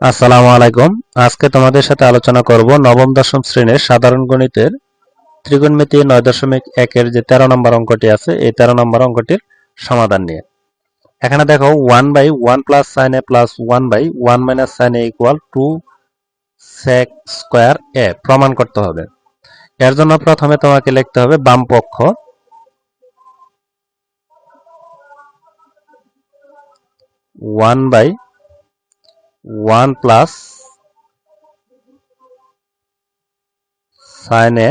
আসসালামু আলাইকুম। আজকে তোমাদের সাথে আলোচনা করব নবম, দশম শ্রেণির সাধারণ গণিতের ত্রিকোণমিতি নয় দশমিক একের যে তেরো নম্বর অঙ্কটি আছে, এই তেরো নম্বর অঙ্কটির সমাধান নিয়ে। এখানে দেখো one by one plus sine A plus one by one minus sine A equal to sec square A প্রমাণ করতে হবে। এর জন্য প্রথমে তোমাকে লিখতে হবে বাম পক্ষ। One by one plus sine A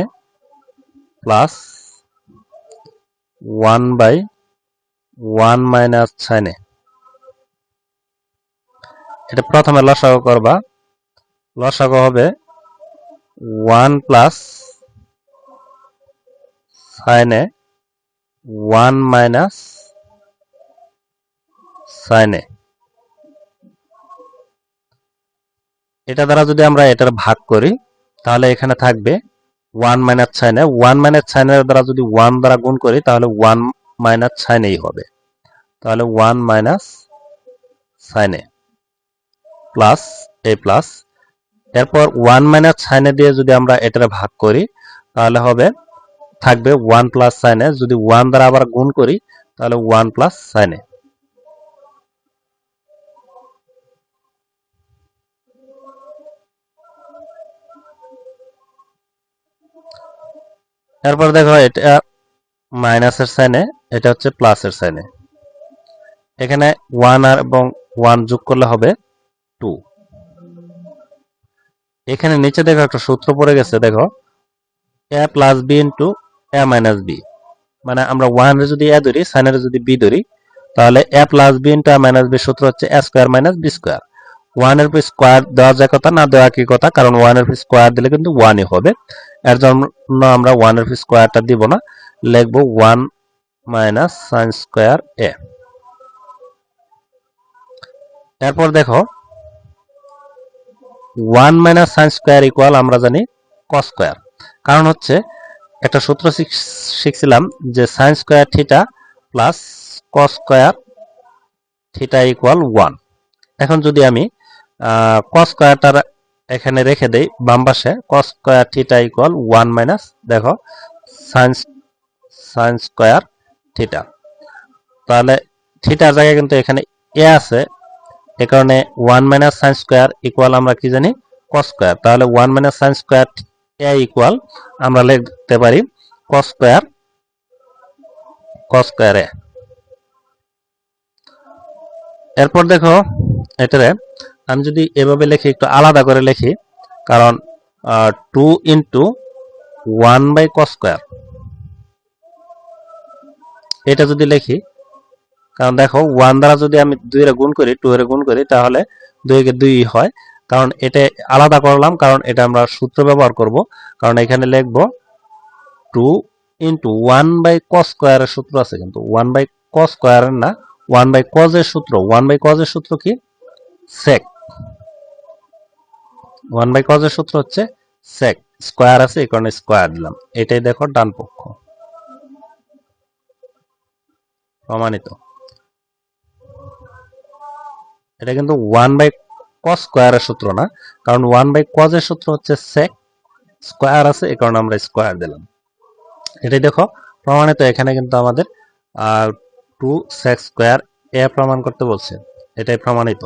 plus one by one minus sine A এটা প্রথমে লসাগু করবা। লসাগু হবে one plus sine A one minus sine A এটা দ্বারা যদি আমরা এটার ভাগ করি, তাহলে এখানে থাকবে ওয়ান মাইনাস সাইনে ওয়ান মাইনাস সাইনের দ্বারা যদি ওয়ান দ্বারা গুণ করি, তাহলে ওয়ান মাইনাস সাইনেই হবে। তাহলে ওয়ান মাইনাস সাইনে প্লাস এ প্লাস এরপর ওয়ান মাইনাস সাইনে দিয়ে যদি আমরা এটার ভাগ করি, তাহলে হবে, থাকবে ওয়ান প্লাস সাইনে যদি ওয়ান দ্বারা আবার গুণ করি, তাহলে ওয়ান প্লাস সাইনে এরপর দেখো এটা মাইনাসের সাইনে এটা হচ্ছে প্লাসের সাইনে এখানে ওয়ান আর এবং ওয়ান যোগ করলে হবে টু এখানে নিচে দেখো একটা সূত্র পড়ে গেছে, দেখো। A plus B into A minus B মানে আমরা ওয়ানের যদি এ ধরি সাইনের যদি বি ধরি, তাহলে A plus B into A minus B সূত্র হচ্ছে A square minus B square ওয়ানের স্কোয়ার দেওয়া যায় কথা না দেওয়া কি কথা, কারণ ওয়ানের স্কোয়ার দিলে কিন্তু ওয়ানই হবে। এর জন্য আমরা ওয়ানের স্কোয়ারটা দিব না, লিখব one minus sine square A এরপর দেখো one minus sine square equal আমরা জানি কস স্কোয়ার কারণ হচ্ছে, একটা সূত্র শিখ- শিখছিলাম যে sine square theta plus cos square theta equal one এখন যদি আমি কস স্কোয়ারটা এখানে রেখে দেই, বাম পাশে। Cos square theta equal one minus দেখো সাইন সাইন স্কোয়ার থিটা তাহলে থিটার জায়গায় কিন্তু এখানে এ আছে। এ কারণে one minus sine square equal আমরা কি জানি? কস স্কোয়ার তাহলে one minus sine square A equal আমরা লিখতে পারি cos square cos square A এরপর দেখো, এটারে আমি যদি এভাবে লিখি, একটু আলাদা করে লিখি, কারণ two into one by cos square এটা যদি লেখি, কারণ দেখো ওয়ান দ্বারা যদি আমি দুই এর গুণ করি টু এর গুণ করি, তাহলে দুই কে দুই হয়। কারণ এটা আলাদা করলাম, কারণ এটা আমরা সূত্র ব্যবহার করব। কারণ এখানে লিখব two into one by cos স্কোয়ারের সূত্র আছে কিন্তু। ওয়ান বাই কস স্কোয়ারের না ওয়ান বাই কজের সূত্র। ওয়ান বাই কজের সূত্র কি? সেক ওয়ান বাই কজের সূত্র হচ্ছে সেক স্কোয়ার আছে, এই কারণে স্কোয়ার দিলাম। এটাই দেখো ডান পক্ষ। প্রমাণিত। এটা কিন্তু ওয়ান বাই কস স্কোয়ারের সূত্র না, কারণ ওয়ান বাই কজের সূত্র হচ্ছে সেক স্কোয়ার আছে, এই কারণে আমরা স্কোয়ার দিলাম। এটাই দেখো, প্রমাণিত, এখানে কিন্তু আমাদের টু সেক স্কোয়ার এ প্রমাণ করতে বলছে। এটাই প্রমাণিত।